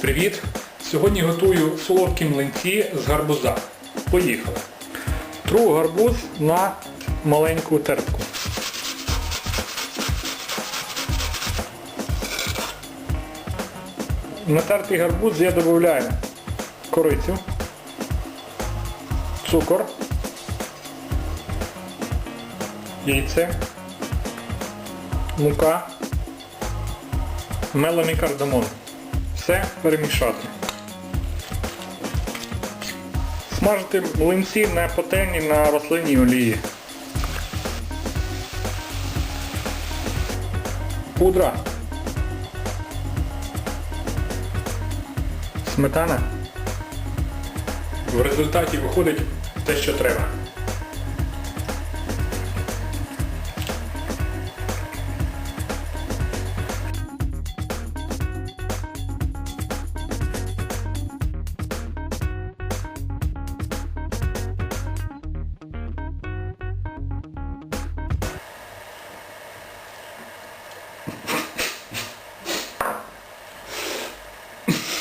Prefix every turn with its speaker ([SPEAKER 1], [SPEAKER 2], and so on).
[SPEAKER 1] Привіт! Сьогодні готую солодкі млинці з гарбуза. Поїхали. Тру гарбуз на маленьку тертку. Натертий гарбуз я додаю корицю, цукор, яйце, мука, мелений кардамон. Все перемішати. Смажити млинці на пательні на рослинній олії. Пудра. Сметана. В результаті виходить те, що треба.